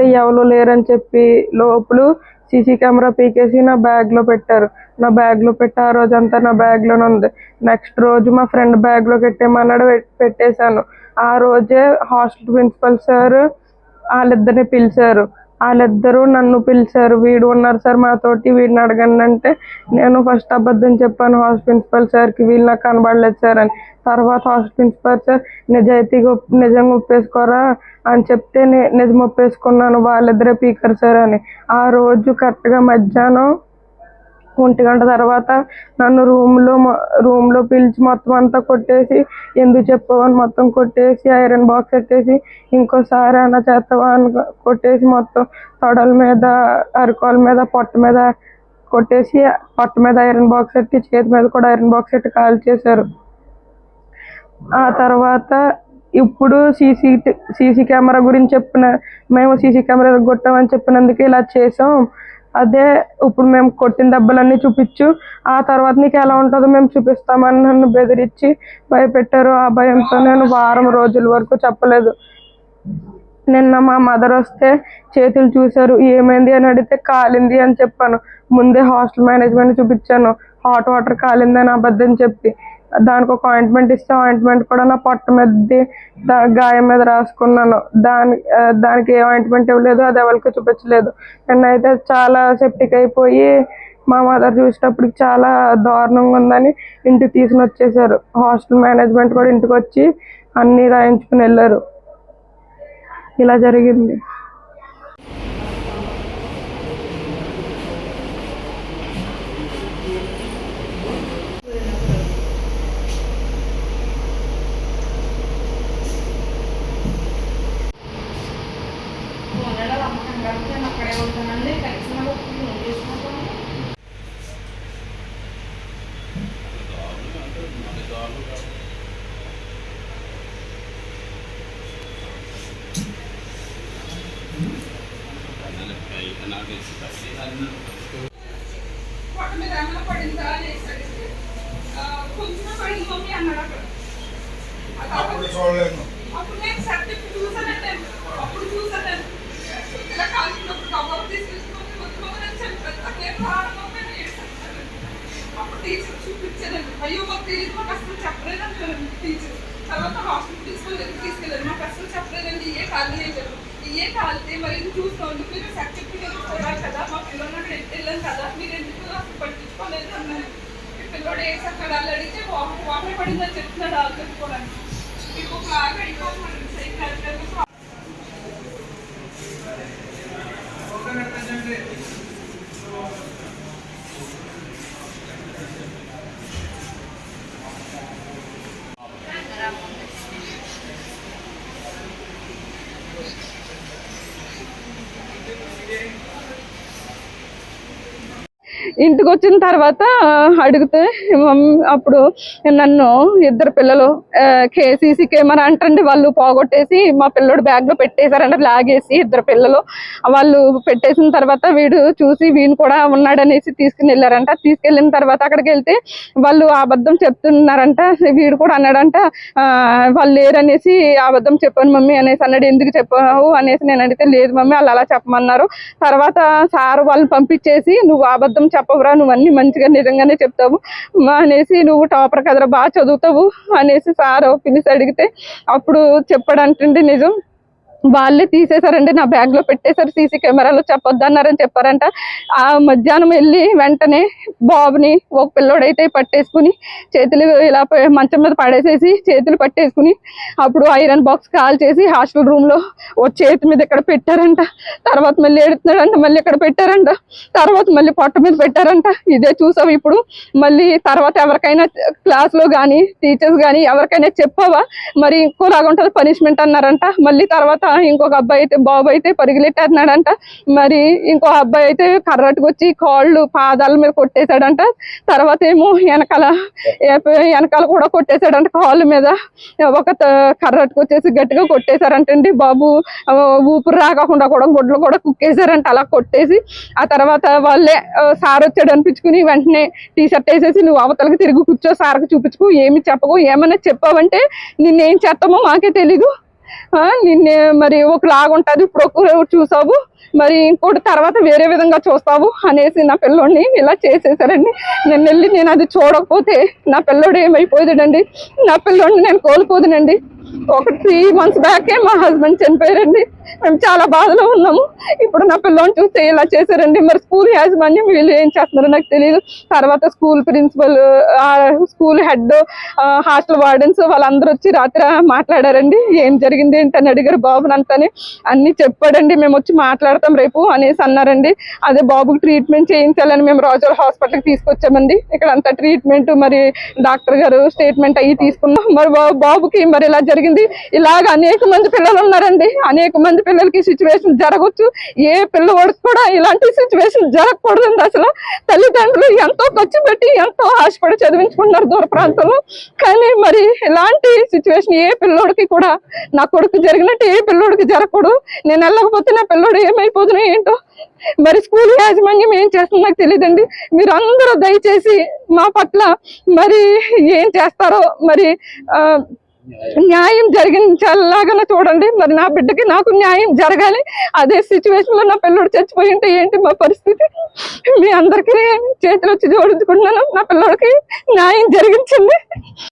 చూస్తే ఎవరు లేరని చెప్పి లోపల సీసీ కెమెరా పీకేసి నా బ్యాగ్లో పెట్టారు. నా బ్యాగ్లో పెట్టి ఆ రోజంతా నా బ్యాగ్లోనే ఉంది. నెక్స్ట్ రోజు మా ఫ్రెండ్ బ్యాగ్లో పెట్టేమన్నాడు పెట్టేశాను. ఆ రోజే హాస్టల్ ప్రిన్సిపల్ సార్ వాళ్ళిద్దరిని పిలిచారు. వాళ్ళిద్దరూ నన్ను పిలిచారు. వీడు ఉన్నారు సార్ మాతోటి వీడిని అడగండి అంటే నేను ఫస్ట్ అబద్ధం చెప్పాను హాస్టల్ ప్రిన్సిపల్ సార్కి. వీళ్ళు నాకు కనబడలేదు సార్ అని. తర్వాత హాస్టల్ ప్రిన్సిపల్ సార్ నిజాయితీగా నిజం నిజంగా ఒప్పేసుకోరా? అని చెప్తే నిజం ఒప్పేసుకున్నాను. వాళ్ళిద్దరే పీకర్ సార్ అని. ఆ రోజు కరెక్ట్గా మధ్యాహ్నం ఒంటి గంట తర్వాత నన్ను రూమ్లో రూమ్లో పిలిచి మొత్తం అంతా కొట్టేసి ఎందుకు చెప్పవని మొత్తం కొట్టేసి ఐరన్ బాక్స్ ఎట్టేసి ఇంకోసారి అన్న చేస్తావా అని కొట్టేసి మొత్తం తొడల మీద అరికాల మీద పొట్ట మీద కొట్టేసి పొట్ట మీద ఐరన్ బాక్స్ ఎట్టి చేతి మీద కూడా ఐరన్ బాక్స్ ఎట్టి కాల్ చేశారు. ఆ తర్వాత ఇప్పుడు సీసీ సీసీ కెమెరా గురించి చెప్పిన మేము సీసీ కెమెరా కొట్టామని చెప్పినందుకు ఇలా చేసాం అదే ఇప్పుడు మేము కొట్టిన దెబ్బలన్నీ చూపించు ఆ తర్వాత నీకు ఎలా ఉంటుందో మేము చూపిస్తామని నన్ను బెదిరించి భయపెట్టారు. ఆ భయంతో నేను వారం రోజుల వరకు చెప్పలేదు. నిన్న మా మదర్ వస్తే చేతులు చూశారు. ఏమైంది అని అడిగితే కాలింది అని చెప్పాను. ముందే హాస్టల్ మేనేజ్మెంట్ చూపించాను. హాట్ వాటర్ కాలిందని అబద్ధం చెప్పి. దానికి ఒక ఆయింట్మెంట్ ఇస్తే ఆయింట్మెంట్ కూడా నా పొట్ట మీద గాయం మీద రాసుకున్నాను. దాని దానికి ఏ ఆయింట్మెంట్ ఇవ్వలేదు అది ఎవరికి చూపించలేదు. నేనైతే చాలా సెప్టిక్ అయిపోయి మా మదర్ చూసేటప్పటికి చాలా దారుణంగా ఉందని ఇంటికి తీసుకుని వచ్చేసారు. హాస్టల్ మేనేజ్మెంట్ కూడా ఇంటికి వచ్చి అన్నీ రాయించుకుని వెళ్ళారు. ఇలా జరిగింది. అమ్మకం కాబట్టి అక్కడే ఉంటానండి పొట్ట మీద పడిందా పడింది మమ్మీ అన్నాడు అక్కడ తర్వాత అప్పుడు చూడలేను అప్పుడు నేను సర్టిఫికెట్ చూసానంటే అప్పుడు చూసాను ఇలా కాల్చినప్పుడు కవర్ తీసుకొచ్చుకొని వద్దుకోమని చెప్పాను అక్కడ ఏం రావడం అప్పుడు టీచర్ చూపించానండి అయ్యో మాకు తెలియదు మాకు అసలు చెప్పలేదంటారు టీచర్ తర్వాత హాస్పిటల్ తీసుకెళ్ళి తీసుకెళ్ళారు మాకు అసలు చెప్పలేదండి ఏ కాలు చేశారు ఏ కాలితే మరి ఇది చూసుకోండి మీరు సర్టిఫికేట్ చూడాలి కదా మా పిల్లలు అక్కడ వెళ్ళాను కదా మీరు ఎందుకు అసలు పట్టించుకోలేదు అన్నాను ఈ పిల్లోడు ఏ అక్కడ వాళ్ళు అడిగితే వాటర్ వాటర్ పడిందని చెప్తున్నాడు వాళ్ళు చెప్పుకోవడానికి మీకు ఒక లాగా అయిపోతున్నాడు సైకిల్ అడిగారు ఇంటికి వచ్చిన తర్వాత అడిగితే మమ్మీ అప్పుడు నన్ను ఇద్దరు పిల్లలు కేసీసీ కెమెరా అంటండి వాళ్ళు పోగొట్టేసి మా పిల్లోడు బ్యాగ్లో పెట్టేశారంట లాగేసి ఇద్దరు పిల్లలు. వాళ్ళు పెట్టేసిన తర్వాత వీడు చూసి వీడు కూడా ఉన్నాడనేసి తీసుకుని వెళ్ళారంట. తీసుకెళ్ళిన తర్వాత అక్కడికి వెళ్తే వాళ్ళు అబద్ధం చెప్తున్నారంట. వీడు కూడా అన్నాడంట "ఆ, వాళ్ళు లేరనేసి అబద్ధం చెప్పాను మమ్మీ అనేసి అన్నాడు. ఎందుకు చెప్పావు? అనేసి నేను అడిగితే లేదు మమ్మీ వాళ్ళు అలా చెప్పమన్నారు. తర్వాత సార్ వాళ్ళని పంపించేసి నువ్వు అబద్ధం చెప్పవురా నువ్వు అన్ని మంచిగా నిజంగానే చెప్తావు. మా అనేసి నువ్వు టాపర్ కదరా బాగా చదువుతావు అనేసి సార్ పిలిచి అడిగితే అప్పుడు చెప్పడంటే నిజం. వాళ్ళే తీసేశారండి నా బ్యాగ్లో పెట్టేశారు సీసీ కెమెరాలో చెప్పొద్దన్నారని చెప్పారంట. ఆ మధ్యాహ్నం వెళ్ళి వెంటనే బాబుని ఒక పిల్లోడైతే పట్టేసుకుని చేతులు ఇలా మంచం మీద పడేసేసి చేతులు పట్టేసుకుని అప్పుడు ఐరన్ బాక్స్ కాల్ చేసి హాస్టల్ రూమ్లో ఓ చేతి మీద ఇక్కడ పెట్టారంట. తర్వాత మళ్ళీ ఎడుతున్నాడంట మళ్ళీ ఇక్కడ పెట్టారంట. తర్వాత మళ్ళీ పొట్ట మీద పెట్టారంట. ఇదే చూసావు ఇప్పుడు. మళ్ళీ తర్వాత ఎవరికైనా క్లాస్లో కానీ టీచర్స్ కానీ ఎవరికైనా చెప్పావా? మరి ఇంకోలాగా ఉంటుంది పనిష్మెంట్ అన్నారంట. మళ్ళీ తర్వాత ఇంకొక అబ్బాయి అయితే బాబు అయితే పరిగిలెట్టేస్తున్నాడంట. మరి ఇంకో అబ్బాయి అయితే కర్రట్టుకొచ్చి కాళ్ళు పాదాల మీద కొట్టేశాడంట. తర్వాత ఏమో వెనకాల వెనకాల కూడా కొట్టేశాడంట కాళ్ళ మీద. ఒక త- వచ్చేసి గట్టిగా కొట్టేశారంటండి బాబు. ఊపిరి రాకుండా కూడా గుడ్లు కూడా కుక్కేశారంట అలా కొట్టేసి. ఆ తర్వాత వాళ్ళే సార్ వచ్చాడు అనిపించుకుని వెంటనే టీ షర్ట్ వేసేసి నువ్వు అవతలకి తిరిగి కూర్చో సార్కి చూపించుకో ఏమి చెప్పకు ఏమైనా చెప్పావంటే నిన్నేం చేస్తామో మాకే తెలీదు. నిన్నే మరి ఒకలాగా ఉంటుంది ఇప్పుడు ఒక చూసావు. మరి ఇంకోటి తర్వాత వేరే విధంగా చూస్తావు అనేసి నా పిల్లోడిని ఇలా చేసేసారండి. నేను వెళ్ళి నేను అది చూడకపోతే నా పిల్లోడు ఏమైపోయాడండి నా పిల్లోడిని నేను కోల్పోదునండి. ఒక త్రీ మంత్స్ బ్యాకే మా హస్బెండ్ చనిపోయారండి. మేము చాలా బాధలో ఉన్నాము. ఇప్పుడు నా పిల్లోని చూస్తే ఇలా చేశారండి. మరి స్కూల్ యాజమాన్యం వీళ్ళు ఏం చేస్తున్నారో నాకు తెలియదు తర్వాత school principal school head hostel wardens వాళ్ళందరూ వచ్చి రాత్రి మాట్లాడారండి. ఏం జరిగింది ఏంటని అడిగారు బాబు అంతని. అన్ని చెప్పాడండి. మేము వచ్చి మాట్లాడతాం రేపు అనేసి అన్నారండి. అదే బాబుకి ట్రీట్మెంట్ చేయించాలని మేము రోజుల హాస్పిటల్కి తీసుకొచ్చామండి. ఇక్కడ అంతా ట్రీట్మెంట్ మరి డాక్టర్ గారు స్టేట్మెంట్ అయ్యి తీసుకున్నాం. మరి బాబుకి మరి ఇలా జరిగింది ఇలాగ అనేక మంది పిల్లలు ఉన్నారండి. అనేక మంది పిల్లలకి సిచ్యువేషన్ జరగవచ్చు ఏ పిల్లవాడికి కూడా ఇలాంటి సిచ్యువేషన్ జరగకూడదండి అసలు. తల్లిదండ్రులు ఎంతో ఖర్చు పెట్టి ఎంతో ఆశపడి చదివించుకుంటున్నారు దూర ప్రాంతంలో. కానీ మరి ఇలాంటి సిచ్యువేషన్ ఏ పిల్లోడికి కూడా నా కొడుకు జరిగినట్టు ఏ పిల్లోడికి జరగకూడదు. నేను వెళ్ళకపోతే నా పిల్లోడు ఏమైపోతున్నా ఏంటో. మరి స్కూల్ యాజమాన్యం ఏం చేస్తుందో నాకు తెలియదండి మీరు అందరూ దయచేసి మా పట్ల మరి ఏం చేస్తారో మరి ఆ, న్యాయం జరిగించాలాగా చూడండి. మరి నా బిడ్డకి నాకు న్యాయం జరగాలి. అదే సిచ్యువేషన్లో నా పిల్లోడు చచ్చిపోయి ఉంటే ఏంటి మా పరిస్థితి? మీ అందరికీ చేతులు వచ్చి జోడించుకుంటున్నాను. నా పిల్లడికి న్యాయం జరిగించండి.